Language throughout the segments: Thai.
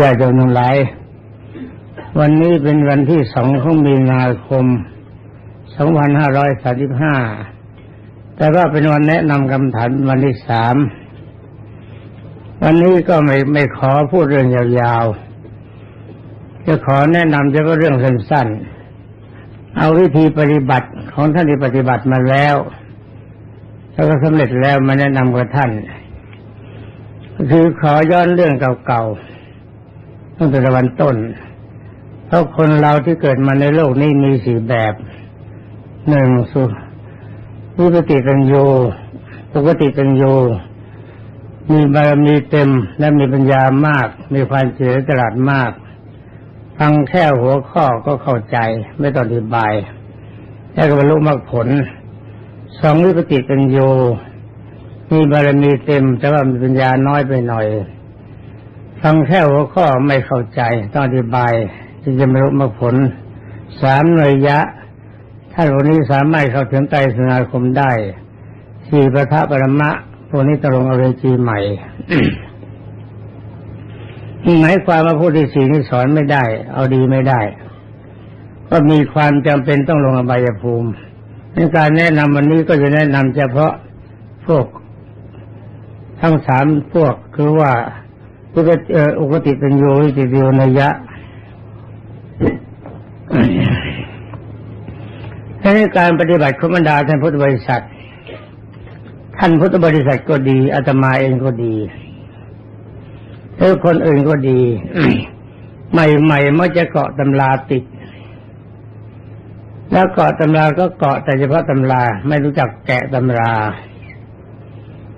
ญาติโยมทั้งหลาย วันนี้เป็นวันที่สองของมีนาคม 2535 แต่ว่าเป็นวันแนะนำคำถามวันที่สาม วันนี้ก็ไม่ไม่ขอพูดเรื่องยาวๆ จะขอแนะนำเฉพาะเรื่องสั้นๆ เอาวิธีปฏิบัติของท่านที่ปฏิบัติมาแล้ว แล้วก็สำเร็จแล้วมาแนะนำกับท่าน คือขอย้อนเรื่องเก่าๆ ตั้งแต่วันต้น เพราะคนเราที่เกิดมาในโลกนี้มีสี่แบบหนึ่งสุวิปติปัญโยปกติปัญโย มีบารมีเต็มและมีปัญญามาก มีความเฉลียวฉลาดมาก ฟังแค่หัวข้อก็เข้าใจ ไม่ต้องอธิบายแล้วก็บรรลุมรรคผลสองวิปติปัญโย มีบารมีเต็ม แต่ว่ามีปัญญาน้อยไปหน่อย ฟังแค่หัวข้อไม่เข้าใจต้องอธิบายที่จะบรรลุมรรคผลสามเนยยะท่านคนนี้สามารถเข้าถึงไตรสนาคมได้สี่ประทะปรมะพวกนี้ตกลงอเวจีใหม่หมายความว่าผู้ที่สี่นี่สอนไม่ได้ เอาดีไม่ได้ ก็มีความจำเป็นต้องลงอบายภูมิในการแนะนำวันนี้ก็จะแนะนำเฉพาะพวกทั้งสามพวกคือว่า อุกติเอ่ออุกติเป็นโยวิติโยนยะในการปฏิบัติขบรรดาท่านพุทธบริษัท ท่านพุทธบริษัทก็ดีอาตมาเองก็ดีหรือคนอื่นก็ดี ใหม่ๆมักจะเกาะตำราติด แล้วเกาะตำราก็เกาะแต่เฉพาะตำราไม่รู้จักแกะตำรา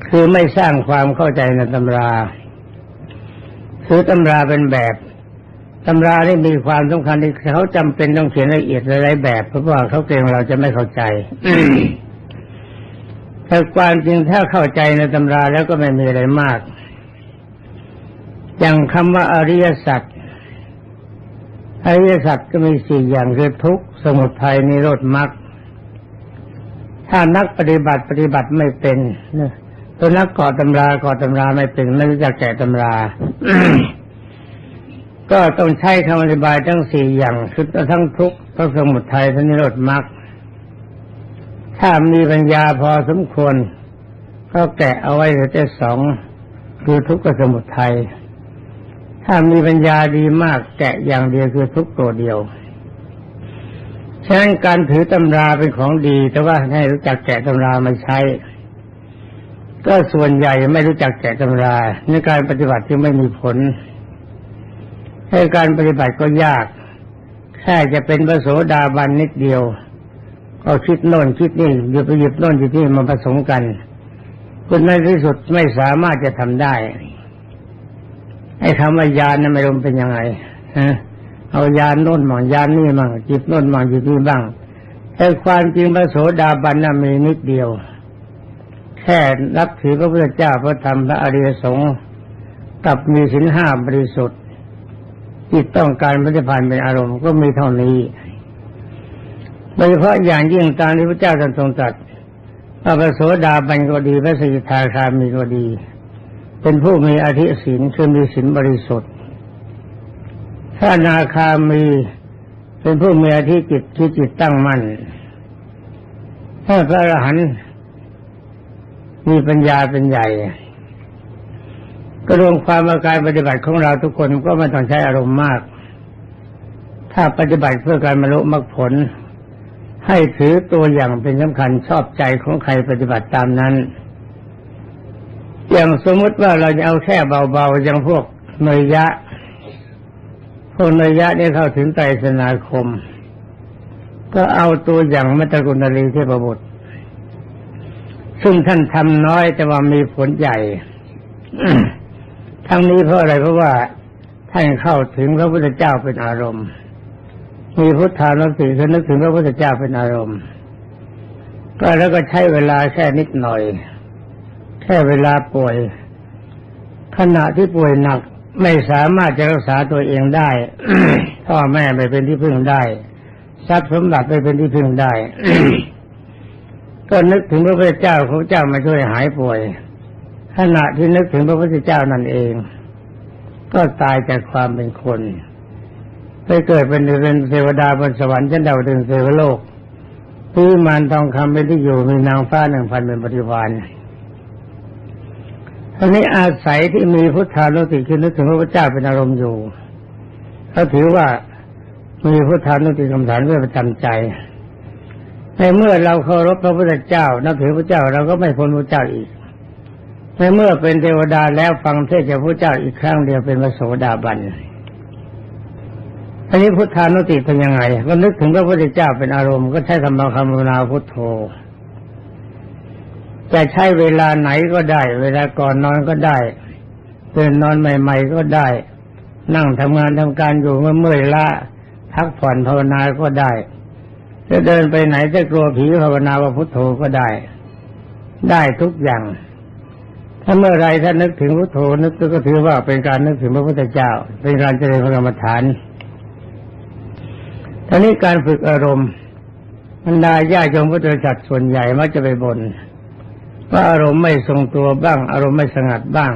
คือไม่สร้างความเข้าใจในตำรา คือตำราเป็นแบบตำรานี่มีความสำคัญที่เขาจำเป็นต้องเขียนละเอียดหลายๆแบบ เพราะว่าเขาเกรงเราจะไม่เข้าใจแต่ความจริงถ้าเข้าใจในตำราแล้วก็ไม่มีอะไรมาก อย่างคำว่าอริยสัจอริยสัจก็มีสี่อย่างคือทุกข์สมุทัยนิโรธมรรคถ้านักปฏิบัติปฏิบัติไม่เป็น ตัวนักก่อตำราก่อตำราไม่เป็นไม่รู้จักแกะตำรา ก็ต้องใช้คำอธิบายทั้งสี่อย่างคือทั้งทุกข์ทั้งสมุทัยทั้งนิโรธมรรคถ้ามีปัญญาพอสมควร ก็แกะเอาไว้เหลือแต่สองคือทุกข์กับสมุทัยถ้ามีปัญญาดีมากแกะอย่างเดียวคือทุกข์ตัวเดียวฉะนั้นการถือตำราเป็นของดี แต่ว่าให้รู้จักแกะตำรามาใช้ ก็ส่วนใหญ่ไม่รู้จักแกะตำราในการปฏิบัติที่ไม่มีผลให้การปฏิบัติก็ยาก แค่จะเป็นพระโสดาบันนิดเดียว ก็คิดโน่นคิดนี่หยิบไปหยิบโน่นหยิบนี่มาผสมกันคุณในที่สุดไม่สามารถจะทำได้ไอ้คำว่ายานนั้นไม่รู้เป็นยังไงฮะเอายานโน่นมั่งยานนี่มั่งจิบโน่นมั่งจิบนี่บ้างแต่ความจริงพระโสดาบันน่ะมีนิดเดียว แค่นับถือพระพุทธเจ้าพระธรรมพระอริยสงฆ์กับมีสินห้าบริสุทธิ์ที่ต้องการปฏิพันธ์เป็นอารมณ์ก็มีเท่านี้โดยเฉพาะอย่างยิ่งตามที่พระเจ้าทรงตรัสว่าพระโสดาบันก็ดีพระสกิทาคามีก็ดี เป็นผู้มีอธิศีลคือมีศีลบริสุทธิ์ถ้านาคามีเป็นผู้มีอธิจิตที่จิตตั้งมั่นถ้าพระอรหันต์ มีปัญญาเป็นใหญ่ ก็รวมความว่าการปฏิบัติของเราทุกคนก็ไม่ต้องใช้อารมณ์มาก ถ้าปฏิบัติเพื่อการบรรลุมรรคผล ให้ถือตัวอย่างเป็นสำคัญชอบใจของใครปฏิบัติตามนั้น อย่างสมมติว่าเราจะเอาแค่เบาๆอย่างพวกเนยยะ พวกเนยยะเนี่ยเข้าถึงไตรสนาคม ก็เอาตัวอย่างมัตตกุณลีเทพบุตร ซึ่งท่านทำน้อยแต่ว่ามีผลใหญ่ ทั้งนี้เพราะอะไรเพราะว่าท่านเข้าถึงพระพุทธเจ้าเป็นอารมณ์ มีพุทธานุสติคือนึกถึงพระพุทธเจ้าเป็นอารมณ์ ก็แล้วก็ใช้เวลาแค่นิดหน่อย แค่เวลาป่วย ขณะที่ป่วยหนักไม่สามารถจะรักษาตัวเองได้พ่อแม่ไม่เป็นที่พึ่งได้ทรัพย์สมบัติไม่เป็นที่พึ่งได้ ก็นึกถึงพระพุทธเจ้าพระเจ้ามาช่วยหายป่วย ขณะที่นึกถึงพระพุทธเจ้านั่นเอง ก็ตายจากความเป็นคนไปเกิดเป็นเป็นเทวดาบนสวรรค์ชั้นดาวดึงเทวโลกพื้มานทองคำเป็นที่อยู่มีนางฟ้าหนึ่งพันเป็นบริวารทีนี้อาศัยที่มีพุทธานุสติคือนึกถึงพระพุทธเจ้าเป็นอารมณ์อยู่เขาถือว่ามีพุทธานุสติกรรมฐานเพื่อประจำใจ ในเมื่อเราเคารพพระพุทธเจ้า นับถือพระเจ้าเราก็ไม่พ้นพระเจ้าอีก ในเมื่อเป็นเทวดาแล้วฟังเทศจากพระเจ้าอีกครั้งเดียวเป็นพระโสดาบันอันนี้พุทธานุติเป็นยังไงก็นึกถึงพระพุทธเจ้าเป็นอารมณ์ก็ใช้คำบาคำภาวนาพุทโธจะใช้เวลาไหนก็ได้ เวลาก่อนนอนก็ได้ตื่นนอนใหม่ ๆ ก็ได้ นั่งทำงานทำการอยู่เมื่อเมื่อยล้าพักผ่อนภาวนาก็ได้ จะเดินไปไหนจะกลัวผีภาวนาว่าพุทโธก็ได้ ได้ทุกอย่าง ถ้าเมื่อไรถ้านึกถึงพุทโธนึกก็ถือว่าเป็นการนึกถึงพระพุทธเจ้า เป็นการเจริญพระกรรมฐานทีนี้การฝึกอารมณ์บรรดาญาโยมพุทธจัตส่วนใหญ่มักจะไปบน่นว่าอารมณ์ไม่ทรงตัวบ้าง อารมณ์ไม่สงัดบ้าง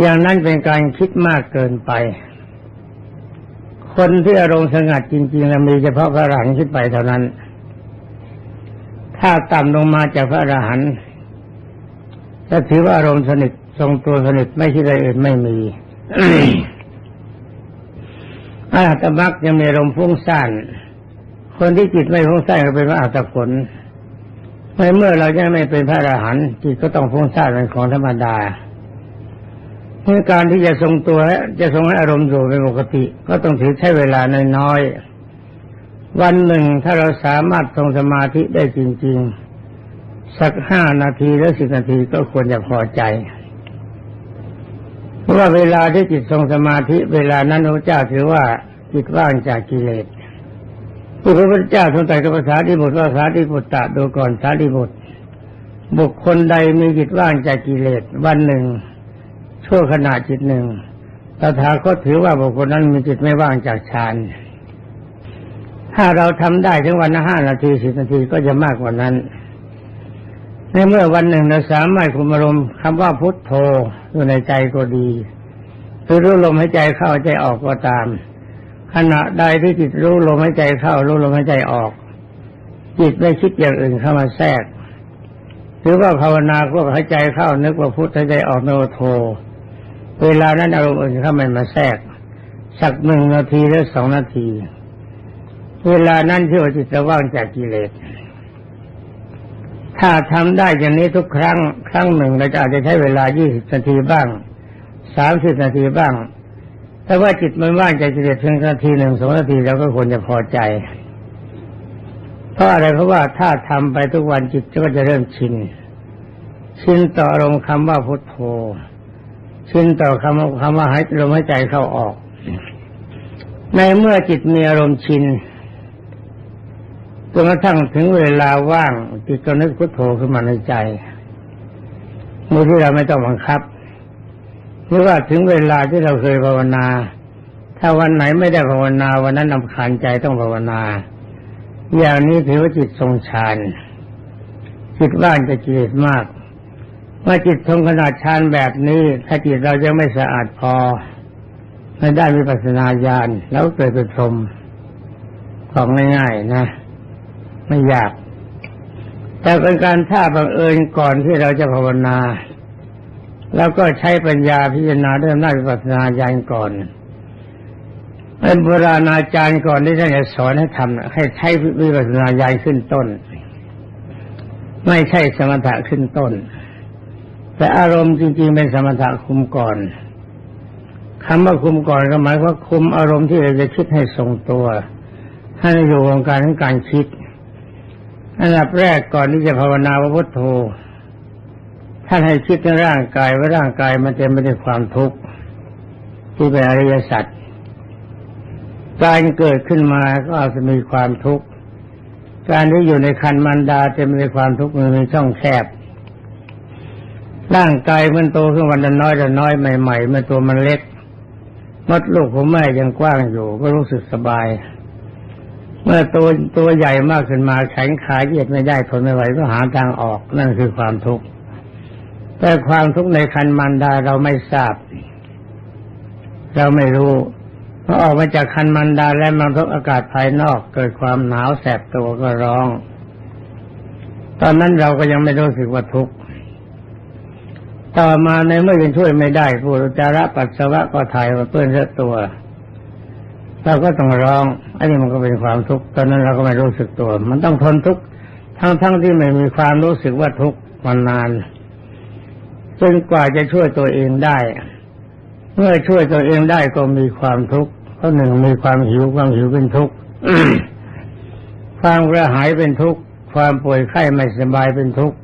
อย่างนั้นเป็นการคิดมากเกินไป คนที่อารมณ์สงัดจริงๆแล้วมีเฉพาะพระอรหันต์ขึ้นไปเท่านั้น ถ้าต่ำลงมาจากพระอรหันต์จะถือว่าอารมณ์สนิททรงตัวสนิทไม่คิดอะไรอื่นไม่มีอาตมักยังมีอารมณ์ฟุ้งซ่านคนที่จิตไม่ฟุ้งซ่านก็เป็นพระอัตผลในเมื่อเรายังไม่เป็นพระอรหันต์จิตก็ต้องฟุ้งซ่านเป็นของธรรมดา เมื่อการที่จะทรงตัวจะทรงให้อารมณ์อยู่เป็นปกติ ก็ต้องถือใช้เวลาน้อยๆวันหนึ่งถ้าเราสามารถทรงสมาธิได้จริง ๆ สักห้านาทีหรือสิบนาทีก็ควรจะพอใจ เพราะว่าเวลาที่จิตทรงสมาธิ เวลานั้นพระเจ้าถือว่าจิตว่างจากกิเลสผู้พระพุทธเจ้าทรงตรัสกับภาษาที่บทว่าภาษาที่บุตรตะดูก่อนสาธิบุตรบุคคลใดมีจิตว่างจากกิเลสวันหนึ่ง ชั่วขณะจิตหนึ่งตถาคตถือว่าบุคคลนั้นมีจิตไม่ว่างจากฌานถ้าเราทำได้ถึงวันละห้านาทีสิบนาทีก็จะมากกว่านั้น ในเมื่อวันหนึ่งเราสามารถคุมอารมณ์คำว่าพุทโธอยู่ในใจก็ดีหรือรู้ลมหายใจเข้าใจออกก็ตาม ขณะใดที่จิตรู้ลมหายใจเข้ารู้ลมหายใจออก จิตไม่คิดอย่างอื่นเข้ามาแทรก หรือว่าภาวนาก็หายใจเข้านึกว่าพุทหายใจออกโนโท เวลานั้นอารมณ์อื่นเข้ามามาแทรก สักหนึ่งนาทีหรือสองนาที เวลานั้นที่จิตจะว่างจากกิเลสถ้าทำได้อย่างนี้ทุกครั้ง ครั้งหนึ่งเราจะอาจจะใช้เวลา20นาทีบ้าง30นาทีบ้างแต่ว่าจิตมันว่างจากกิเลสเพียงนาทีหนึ่งสองนาทีเราก็ควรจะพอใจเพราะอะไรเพราะว่าถ้าทำไปทุกวันจิตก็จะเริ่มชินชินต่ออารมณ์คำว่าพุทโธ ชินต่อคำคำว่าหายลมหายใจเข้าออก ในเมื่อจิตมีอารมณ์ชินจนกระทั่งถึงเวลาว่าง จิตก็นึกพุทโธขึ้นมาในใจมือที่เราไม่ต้องบังคับหรือว่าถึงเวลาที่เราเคยภาวนา ถ้าวันไหนไม่ได้ภาวนาวันนั้นนำคาญใจต้องภาวนา อย่างนี้ถือว่าจิตทรงฌานจิตว่างจะกิเลสมาก เมื่อจิตทรงขนาดฌานแบบนี้ ถ้าจิตเรายังไม่สะอาดพอไม่ได้มีปัสนาญาณแล้วเกิดเป็นพรมของง่ายๆนะ ไม่ยาก แต่เป็นการถ้าบังเอิญก่อนที่เราจะภาวนา แล้วก็ใช้ปัญญาพิจารณาเรื่องหน้าวิปัสนาญาณก่อนเป็นโบราณอาจารย์ก่อนที่ท่านจะสอนให้ทำให้ใช้วิปัสสนาญาณขึ้นต้น ไม่ใช่สมถะขึ้นต้น แต่อารมณ์จริง ๆ เป็นสมถะคุมก่อนคำว่าคุมก่อนก็หมายว่าคุมอารมณ์ที่เราจะคิดให้ทรงตัวให้อยู่วงการของการคิดอันดับแรกก่อนที่จะภาวนาว่าพุทโธท่านให้คิดในร่างกายว่าร่างกายมันเต็มไปด้วยความทุกข์ที่เป็นอริยสัจการเกิดขึ้นมาก็อาจจะมีความทุกข์การที่อยู่ในคันมันดาเต็มไปด้วยความทุกข์มันมีช่องแคบ ร่างกายมันโตขึ้นวันละน้อยละน้อยใหม่ๆมันตัวมันเล็กมดลูกของแม่ยังกว้างอยู่ ก็รู้สึกสบาย เมื่อตัวตัวใหญ่มากขึ้นมาแข็งขาเหยียดไม่ได้ทนไม่ไหวก็หาทางออกนั่นคือความทุกข์แต่ความทุกข์ในคันมันดาเราไม่ทราบ เราไม่รู้พอออกมาจากคันมันดาและมันพบอากาศภายนอก เกิดความหนาวแสบตัวก็ร้อง ตอนนั้นเราก็ยังไม่รู้สึกว่าทุกข์ ต่อมาในเมื่อยังช่วยไม่ได้ผู้จาระปัสสาวะก็ถ่ายมาเปื้อนเสื้อตัวเราก็ต้องร้องอันนี้มันก็เป็นความทุกข์ตอนนั้นเราก็ไม่รู้สึกตัว มันต้องทนทุกข์ทั้งๆที่ไม่มีความรู้สึกว่าทุกข์มานานจนกว่าจะช่วยตัวเองได้ เมื่อช่วยตัวเองได้ก็มีความทุกข์เพราะหนึ่งมีความหิวความหิวเป็นทุกข์ความกระหายเป็นทุกข์ความป่วยไข้ไม่สบายเป็นทุกข์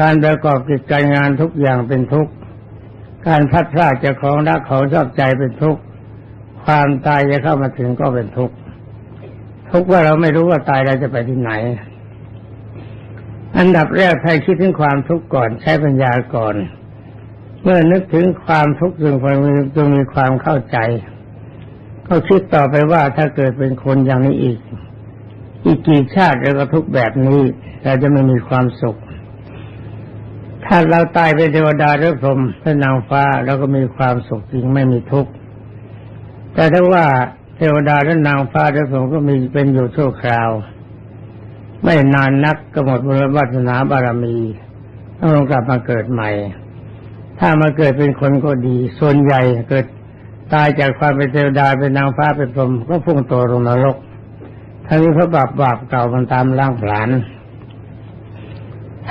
การประกอบกิจการงานทุกอย่างเป็นทุกข์ การพัดพลาดจากของรักของชอบใจเป็นทุกข์ ความตายจะเข้ามาถึงก็เป็นทุกข์ ทุกข์ว่าเราไม่รู้ว่าตายเราจะไปที่ไหน อันดับแรกให้คิดถึงความทุกข์ก่อนใช้ปัญญาก่อน เมื่อนึกถึงความทุกข์จึงจึงมีความเข้าใจ ก็คิดต่อไปว่าถ้าเกิดเป็นคนอย่างนี้อีก อีกกี่ชาติเราก็ทุกแบบนี้เราจะไม่มีความสุข ถ้าเราตายเป็นเทวดาหรือพรหมเป็นนางฟ้าเราก็มีความสุขจริงไม่มีทุกข์แต่ถ้าว่าเทวดาและนางฟ้าหรือพรหมก็มีเป็นอยู่ชั่วคราว ไม่นานนักก็หมดบุญวาสนาบารมีต้องลงกลับมาเกิดใหม่ ถ้ามาเกิดเป็นคนก็ดี ส่วนใหญ่เกิดตายจากความเป็นเทวดาเป็นนางฟ้าเป็นพรหมก็พุ่งตัวลงนรกทั้งนี้เพราะบาปบาปเก่ามันตามล่างผลาญ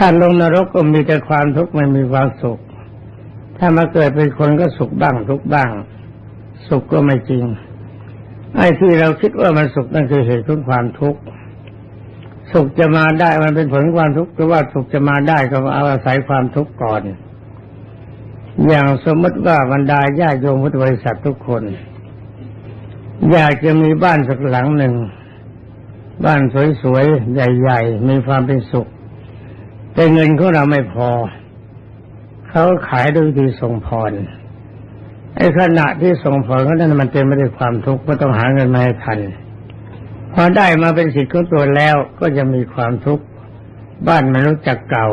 ถ้าลงนรกก็มีแต่ความทุกข์ไม่มีความสุข ถ้ามาเกิดเป็นคนก็สุขบ้างทุกข์บ้าง สุขก็ไม่จริง ไอ้ที่เราคิดว่ามันสุขนั่นคือเหตุของความทุกข์สุขจะมาได้มันเป็นผลของความทุกข์หรือว่าสุขจะมาได้ก็เอาอาศัยความทุกข์ก่อน อย่างสมมติว่าบรรดาญาโยมพุทธบริษัททุกคน อยากจะมีบ้านสักหลังหนึ่ง บ้านสวยๆ ใหญ่ ๆ มีความเป็นสุข แต่เงินของเราไม่พอ เขาขายด้วยวิธีส่งพรไอ้ขณะที่ส่งพรเขานั้นมันเต็มไปด้วยความทุกข์ก็ต้องหาเงินมาให้ทันพอได้มาเป็นสิทธิ์ของตัวแล้วก็จะมีความทุกข์บ้านไม่รู้จักเก่า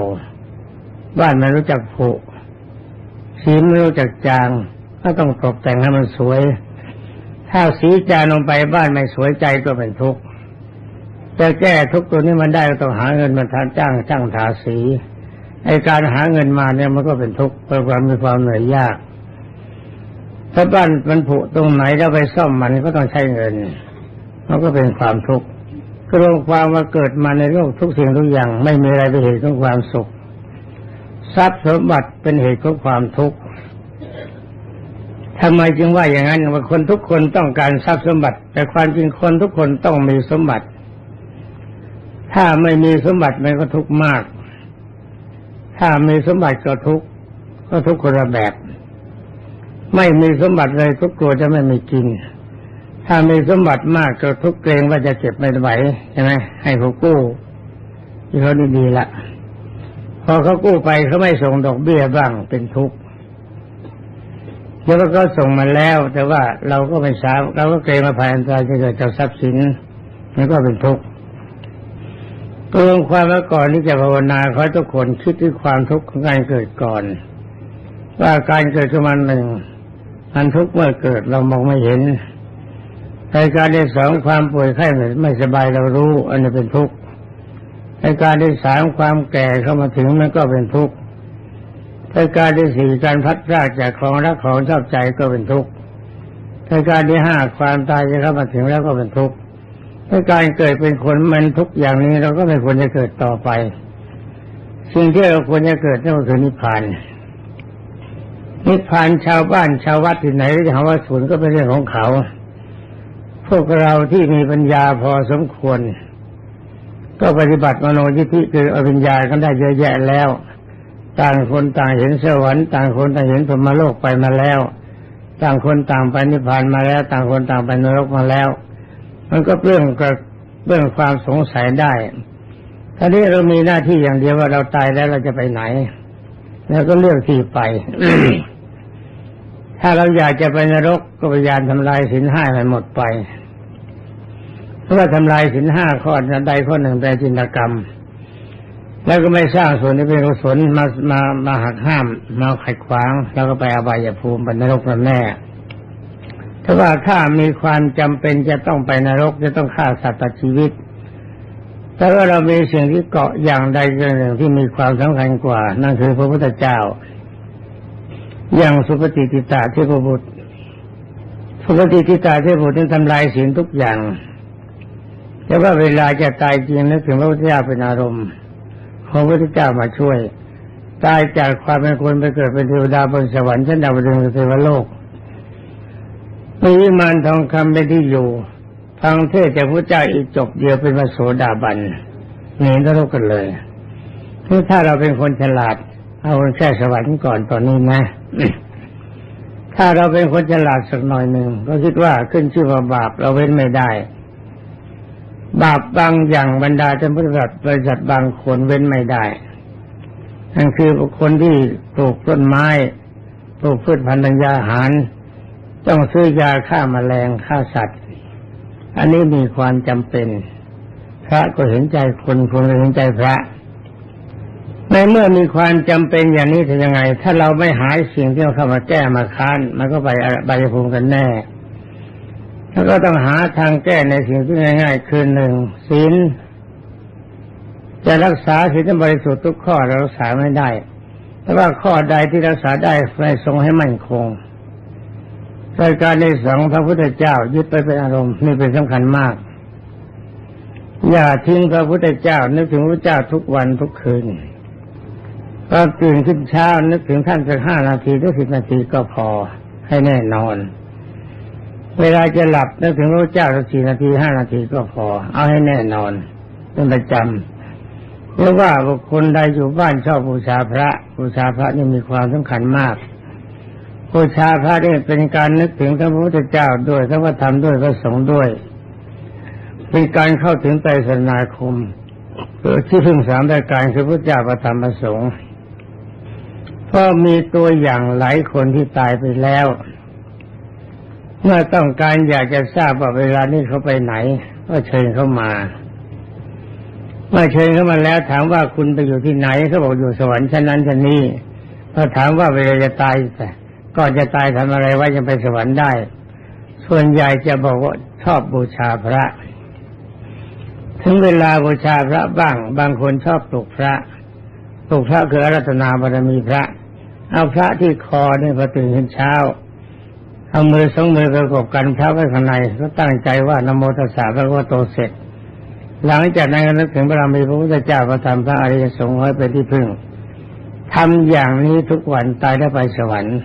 บ้านไม่รู้จักผุสีไม่รู้จักจางก็ต้องตกแต่งให้มันสวย ถ้าสีจางลงไปบ้านไม่สวยใจก็เป็นทุกข์ จะแก้ทุกตัวนี้มันได้ก็ต้องหาเงินมาทานจ้างจ้างทาสีไอการหาเงินมาเนี่ยมันก็เป็นทุกข์เป็นความมีความเหนื่อยยาก ถ้าบ้านมันผุตรงไหนแล้วไปซ่อมมันก็ต้องใช้เงิน มันก็เป็นความทุกข์ก็รวมความว่าเกิดมาในโลกทุกสิ่งทุกอย่าง ไม่มีอะไรเป็นเหตุของความสุข ทรัพย์สมบัติเป็นเหตุของความทุกข์ทำไมจึงว่าอย่างนั้นว่าคนทุกคนต้องการทรัพย์สมบัติ แต่ความจริงคนทุกคนต้องมีสมบัติ ถ้าไม่มีสมบัติมันก็ทุกข์มาก ถ้ามีสมบัติก็ทุกข์ก็ทุกข์คนละแบบ ไม่มีสมบัติเลยทุกกลัวจะไม่มีกิน ถ้ามีสมบัติมากก็ทุกเกรงว่าจะเก็บไม่ไหวใช่ไหมให้เขากู้ที่เขาดีๆละพอเขากู้ไปเขาไม่ส่งดอกเบี้ยบ้างเป็นทุกข์แล้วก็ส่งมาแล้ว แต่ว่าเราก็ไม่ทราบเราก็เกรงมาภายอันตรายจะเกิดจากทรัพย์สินมันก็เป็นทุกข์ ก็ลงความว่าก่อนที่จะภาวนาขอทุกคนคิดถึงความทุกข์ของการเกิดก่อน ว่าการเกิดขึ้นมาหนึ่งมันทุกข์เมื่อเกิดเรามองไม่เห็นในการที่สองความป่วยไข้ไม่สบายเรารู้ อันนี้เป็นทุกข์ในการที่สามความแก่เข้ามาถึงมันก็เป็นทุกข์ในการที่สี่การพัดพลาดจากของรักของชอบใจก็เป็นทุกข์ในการที่ห้าความตายจะเข้ามาถึงแล้วก็เป็นทุกข์ ในการเกิดเป็นคนมันทุกอย่างนี้เราก็ไม่ควรจะเกิดต่อไป สิ่งที่เราควรจะเกิดนั่นก็คือนิพพาน นิพพานชาวบ้านชาววัดที่ไหนจะหาว่าศูนย์ก็เป็นเรื่องของเขา พวกเราที่มีปัญญาพอสมควร ก็ปฏิบัติมโนยิธิคืออภิญญากันได้เยอะแยะแล้ว ต่างคนต่างเห็นสวรรค์ต่างคนต่างเห็นพรมโลกไปมาแล้ว ต่างคนต่างไปนิพพานมาแล้ว ต่างคนต่างไปนรกมาแล้ว มันก็เรื่องกับเรื่องความสงสัยได้ทีนี้เรามีหน้าที่อย่างเดียวว่าเราตายแล้วเราจะไปไหน แล้วก็เลือกที่ไป ถ้าเราอยากจะไปนรกก็พยายามทำลายสินห้าให้หมดไป เพราะว่าทำลายสินห้าข้อใดข้อหนึ่งแต่จินตกรรม แล้วก็ไม่สร้างส่วนที่เป็นกุศลมามามาหักห้ามมาขัดขวาง แล้วก็ไปอบายภูมิเป็นนรกนั่นแน่ ถ้าว่าข้ามีความจำเป็นจะต้องไปนรกจะต้องฆ่าสัตว์ชีวิต แต่ว่าเรามีสิ่งที่เกาะอย่างใดอย่างหนึ่งที่มีความสำคัญกว่า นั่นคือพระพุทธเจ้า อย่างสุปฏิติตาเทพบุตรสุปฏิติตาเทพบุตรนั้นทำลายศีลทุกอย่างแต่ว่าเวลาจะตายจริงนึกถึงพระพุทธเจ้าเป็นอารมณ์ขอพระพุทธเจ้ามาช่วย ตายจากความเป็นคนไปเกิดเป็นเทวดาบนสวรรค์ชั้นดาวดึงส์เทวโลก มีวิมานทองคำเป็นที่อยู่ฟังเทศจากพระเจ้าอีกจบเดียวเป็นพระโสดาบันหนีนรกกันเลยคือถ้าเราเป็นคนฉลาด เอาแค่สวรรค์ก่อนตอนนี้นะ ถ้าเราเป็นคนฉลาดสักหน่อยหนึ่งก็คิดว่าขึ้นชื่อว่าบาปเราเว้นไม่ได้ บาปบางอย่างบรรดาจนบริษัทบริษัทบางคนเว้นไม่ได้นั่นคือคคลที่ปลูกต้นไม้ปลูกพืชพันธุ์ธัญญาหาร ต้องซื้อยาฆ่าแมลงฆ่าสัตว์ อันนี้มีความจำเป็น พระก็เห็นใจคนคนก็เห็นใจพระ ในเมื่อมีความจำเป็นอย่างนี้จะยังไง ถ้าเราไม่หายสิ่งที่เราเข้ามาแก้มาค้านมันก็ไปใบายภูมิกันแน่แล้วก็ต้องหาทางแก้ในสิ่งที่ง่าย ๆ คือหนึ่งศีลจะรักษาศีลบริสุทธิ์ทุกข้อเรารักษาไม่ได้ แต่ว่าข้อใดที่รักษาได้ไม่ทรงให้มั่นคง รายการในสองพระพุทธเจ้ายึดไปเป็นอารมณ์นี่เป็นสำคัญมาก อย่าทิ้งพระพุทธเจ้า นึกถึงพระเจ้าทุกวันทุกคืนก็ตื่นขึ้นเช้านึกถึงท่านสักห้านาทีหรือสิบนาทีก็พอให้แน่นอน เวลาจะหลับนึกถึงพระเจ้าสักสี่นาทีห้านาทีก็พอ เอาให้แน่นอนเป็นประจำเพราะว่าบุคคลใดอยู่บ้านชอบบูชาพระบูชาพระนี่มีความสำคัญมาก บูชาพระนี่เป็นการนึกถึงพระพุทธเจ้าด้วยพระธรรมด้วยพระสงฆ์ด้วยเป็นการเข้าถึงไตรสรณาคมเพื่อที่พึ่งสามรายการคือพระเจ้าพระธรรมพระสงฆ์เพราะมีตัวอย่างหลายคนที่ตายไปแล้ว เมื่อต้องการอยากจะทราบว่าเวลานี้เขาไปไหน ก็เชิญเข้ามาเมื่อเชิญเข้ามาแล้วถามว่าคุณไปอยู่ที่ไหนเขาบอกอยู่สวรรค์ชั้นนั้นชั้นนี้พอถามว่าเวลาจะตายแต่ ก่อนจะตายทำอะไรว่าจะไปสวรรค์ได้ ส่วนใหญ่จะบอกว่าชอบบูชาพระ ถึงเวลาบูชาพระบ้าง บางคนชอบปลุกพระปลุกพระคืออารัตนาบารมีพระ เอาพระที่คอเนี่ยพอตื่นขึ้นเช้าเอามือสองมือประกบกันพระไว้ข้างในก็ตั้งใจว่านโมตัสสะพระพุทธโตเสร็จ หลังจากนั้นก็นึกถึงพระรามีพระพุทธเจ้าพระธรรมพระอริยสงฆ์ไว้เป็นที่พึ่งทำอย่างนี้ทุกวันตายได้ไปสวรรค์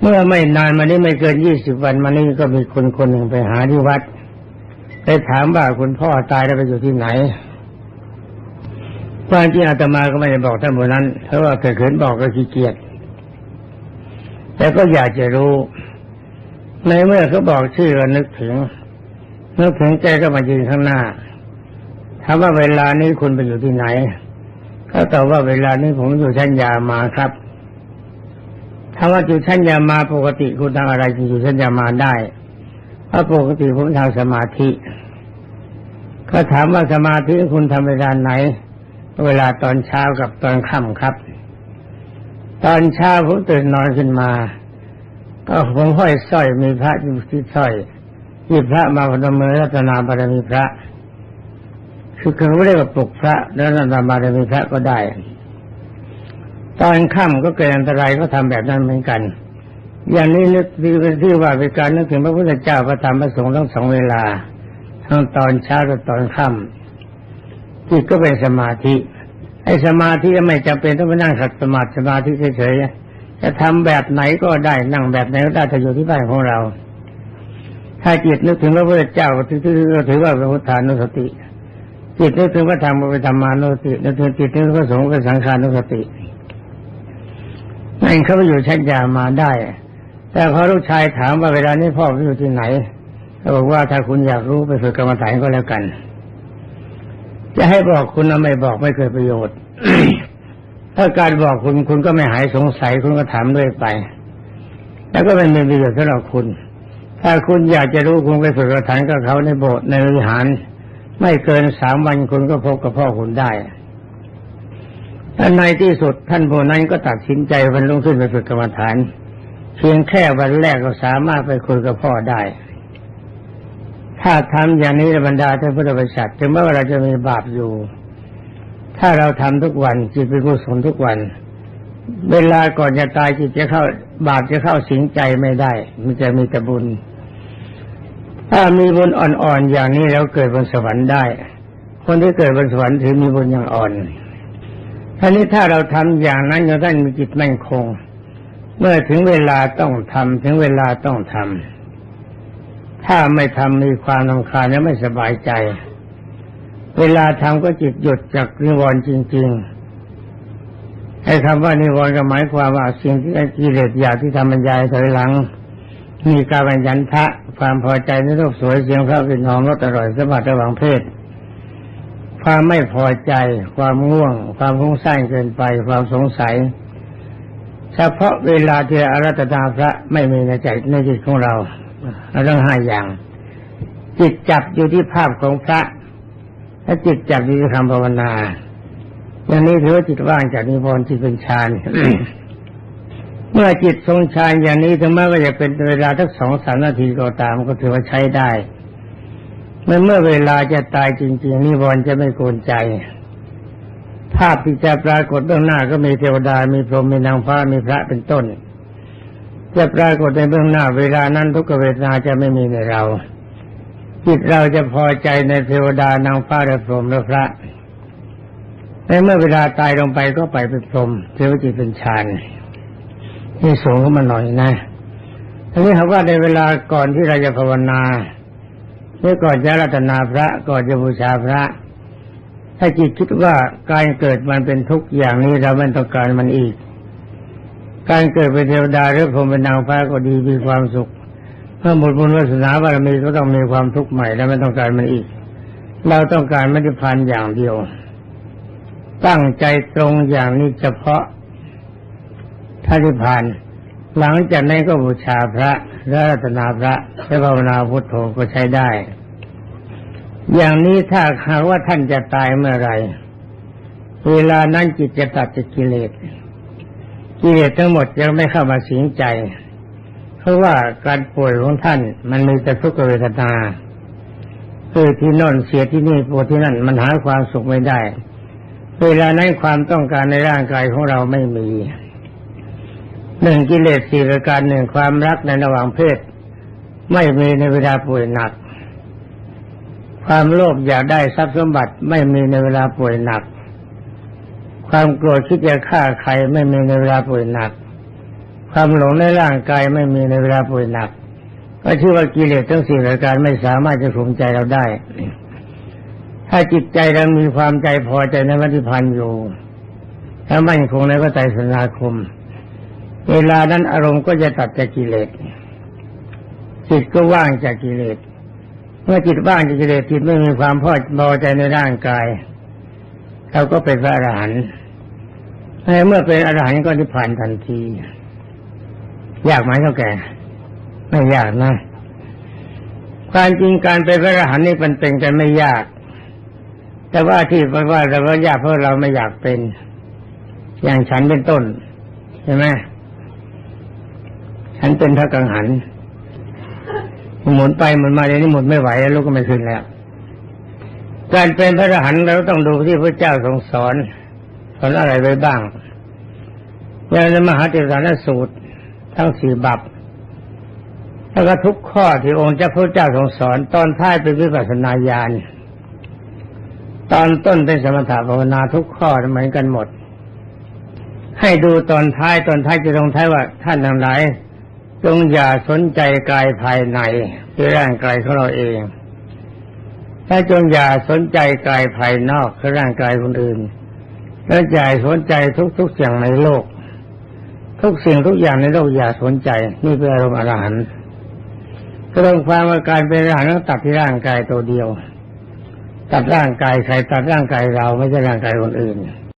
เมื่อไม่นานมานี้ไม่เกินยี่สิบวันมานี้ก็มีคนคนหนึ่งไปหาที่วัดไปถามว่าคุณพ่อตายแล้วไปอยู่ที่ไหนความจริงอาตมาก็ไม่ได้บอกท่านคนนั้น เพราะว่าเกิดขืนบอกก็ขี้เกียจแต่ก็อยากจะรู้ ในเมื่อเขาบอกชื่อก็นึกถึง นึกถึงใจก็มายืนข้างหน้าถามว่าเวลานี้คุณไปอยู่ที่ไหนเขาตอบว่าเวลานี้ผมอยู่ชั้นยามาครับ ถ้าว่าอยู่ชั้นยามาปกติคุณทำอะไรจูชั้นยามาได้เพราะปกติผมทำสมาธิเขาถามว่าสมาธิคุณทำเวลาไหน เวลาตอนเช้ากับตอนค่ำครับ ตอนเช้าผมตื่นนอนขึ้นมา ก็ผมห้อยสร้อยมีพระอยู่ที่สร้อยหยิบพระมาพนมมือรัตนาบารมีพระ คือคือไม่ได้ว่าปลุกพระแล้วรัตนาบารมีพระก็ได้ ตอนค่ำก็เกิดอันตรายก็ทำแบบนั้นเหมือนกัน อย่างนี้นึกที่ว่าเป็นการนึกถึงพระพุทธเจ้าพระธรรมพระสงฆ์ทั้งสองเวลา ทั้งตอนเช้าและตอนค่ำจิตก็เป็นสมาธิไอ้สมาธิไม่จำเป็นต้องไปนั่งขัดสมาธิสมาธิเฉยๆจะทำแบบไหนก็ได้นั่งแบบไหนก็ได้ถ้าอยู่ที่บ้านของเรา ถ้าจิตนึกถึงพระพุทธเจ้าก็ถือถือว่าเป็นพุทธานุสติจิตนึกถึงพระธรรมเป็นธรรมานุสตินึกถึงจิตนึกถึงพระสงฆ์เป็นสังขานุสติ นั่นเขาไปอยู่ชั้นยามาได้ แต่พอลูกชายถามว่าเวลานี้พ่ออยู่ที่ไหนเขาบอกว่าถ้าคุณอยากรู้ไปฝึกกรรมฐานก็แล้วกัน จะให้บอกคุณแล้วไม่บอกไม่เกิดประโยชน์ ถ้าการบอกคุณคุณก็ไม่หายสงสัยคุณก็ถามด้วยไป แล้วก็เป็นประโยชน์สำหรับคุณ ถ้าคุณอยากจะรู้คุณไปฝึกกรรมฐานกับเขาในโบสถ์ในวิหาร ไม่เกินสามวันคุณก็พบกับพ่อคุณได้ ท่านในที่สุดท่านผู้นั้นก็ตัดสินใจวันลงขึ้นไปฝึกกรรมฐาน เพียงแค่วันแรกก็สามารถไปคุยกับพ่อได้ ถ้าทำอย่างนี้บรรดาท่านพุทธบริษัทถึงแม้ว่าเราจะมีบาปอยู่ ถ้าเราทำทุกวันจิตเป็นกุศลทุกวัน เวลาก่อนจะตายจิตจะเข้า บาปจะเข้าสิงใจไม่ได้ มันจะมีแต่บุญ ถ้ามีบุญอ่อนๆอย่างนี้แล้วเกิดบนสวรรค์ได้ คนที่เกิดบนสวรรค์ถือมีบุญอย่างอ่อน ท่านี้ถ้าเราทำอย่างนั้นเราได้มีจิตมั่นคง เมื่อถึงเวลาต้องทำถึงเวลาต้องทำถ้าไม่ทำมีความรำคาญและไม่สบายใจ เวลาทำก็จิตหยุดจากนิวรณ์จริงๆไอ้คำว่านิวรณ์ก็หมายความว่าสิ่งที่กิเลสอยากที่ทำบรรยายถอยหลัง มีการบัญญันทะความพอใจในรูปสวยเสียงเพราะกลิ่นหอมรสอร่อยสมบัติระหว่างเพศ ความไม่พอใจ ความง่วง ความฟุ้งซ่านเกินไป ความสงสัย เฉพาะเวลาที่อารัตนาพระไม่มีในใจในจิตของเราเราต้องห้าอย่าง จิตจับอยู่ที่ภาพของพระถ้าจิตจับอยู่ที่คำภาวนา อย่างนี้ถือว่าจิตว่างจากนิวรณ์ที่เป็นฌานเมื่อจิตทรงฌานอย่างนี้ถึงแม้ว่าจะเป็นเวลาทักสองสามนาทีก็ตามก็ถือว่าใช้ได้ เมื่อเมื่อเวลาจะตายจริง ๆนิวรณ์จะไม่โกนใจ ภาพที่จะปรากฏเบื้องหน้าก็มีเทวดา มีพรหม มีนางฟ้า มีพระเป็นต้น จะปรากฏในเบื้องหน้า เวลานั้นทุกเวทนาจะไม่มีในเรา จิตเราจะพอใจในเทวดานางฟ้าและพรหมและพระในเมื่อเวลาตายลงไปก็ไปเป็นพรหมเทวจิตเป็นฌานนี่สูงขึ้นมาหน่อยนะทีนี้เขาว่าในเวลาก่อนที่เราจะภาวนา หรือก่อนจะรัตนาพระก่อนจะบูชาพระ ถ้าจิตคิดว่าการเกิดมันเป็นทุกข์อย่างนี้เราไม่ต้องการมันอีก การเกิดเป็นเทวดาหรือพรหมเป็นนางฟ้าก็ดีมีความสุขเมื่อหมดบุญวาสนาบารมีก็ต้องมีความทุกข์ใหม่แล้วไม่ต้องการมันอีก เราต้องการไม่ได้พันอย่างเดียว ตั้งใจตรงอย่างนี้เฉพาะถ้าที่ผ่าน หลังจากนั้นก็บูชาพระและรัตนาพระและภาวนาพุทโธก็ใช้ได้ อย่างนี้ถ้าหากว่าท่านจะตายเมื่อไหรเวลานั้นจิตจะตัดจากกิเลส กิเลสทั้งหมดยังไม่เข้ามาสิงใจ เพราะว่าการป่วยของท่านมันมีแต่ทุกขเวทนาคือที่นอนเสียที่นี่ปวดที่นั่นมันหาความสุขไม่ได้ เวลานั้นความต้องการในร่างกายของเราไม่มี หนึ่งกิเลสสี่ประการหนึ่งความรักในระหว่างเพศ ไม่มีในเวลาป่วยหนัก ความโลภอยากได้ทรัพย์สมบัติไม่มีในเวลาป่วยหนัก ความโกรธคิดจะฆ่าใครไม่มีในเวลาป่วยหนัก ความหลงในร่างกายไม่มีในเวลาป่วยหนัก ก็ชื่อว่ากิเลสทั้งสี่ประการไม่สามารถจะข่มใจเราได้ ถ้าจิตใจเรามีความใจพอใจในวัติพันธ์อยู่ถ้ามั่นคงในพระไตรสนาคม เวลานั้นอารมณ์ก็จะตัดจากกิเลสจิตก็ว่างจากกิเลสเมื่อจิตว่างจากกิเลสจิตไม่มีความพอพอใจในร่างกายเราก็เป็นพระอรหันต์เมื่อเป็นอรหันต์ก็นิพพานทันที ยากไหมเท่าแก่ไม่ยากนะความจริงการเป็นพระอรหันต์นี่มันเป็นกันไม่ยาก แต่ว่าที่เพราะว่าเราก็ยากเพราะเราไม่อยากเป็น อย่างฉันเป็นต้นใช่ไหม ฉันเป็นพระกังหันหมุนไปหมุนมาเดี๋ยวนี้หมุนไม่ไหวแล้วลูกก็ไม่ขึ้นแล้ว การเป็นพระอรหันต์เราต้องดูที่พระเจ้าทรงสอนสอนอะไรไว้บ้างอย่างในมหาเถรสารสูตร ทั้งสี่บับแล้วก็ทุกข้อที่องค์เจ้าพระเจ้าทรงสอน ตอนท้ายเป็นวิปัสสนาญาณตอนต้นเป็นสมถะภาวนาทุกข้อเหมือนกันหมด ให้ดูตอนท้ายตอนท้ายจะลงท้ายว่าท่านทั้งหลาย จงอย่าสนใจกายภายในคือร่างกายของเราเองถ้าจงอย่าสนใจกายภายนอกคือร่างกายคนอื่น แล้วอย่าสนใจทุกๆอย่างในโลก ทุกสิ่งทุกอย่างในโลกอย่าสนใจนี่เป็นอารมณ์อรหันต์ก็ต้องความว่าการเป็นอรหันต์ต้องตัดที่ร่างกายตัวเดียว ตัดร่างกายใครตัดร่างกายเราไม่ใช่ร่างกายคนอื่น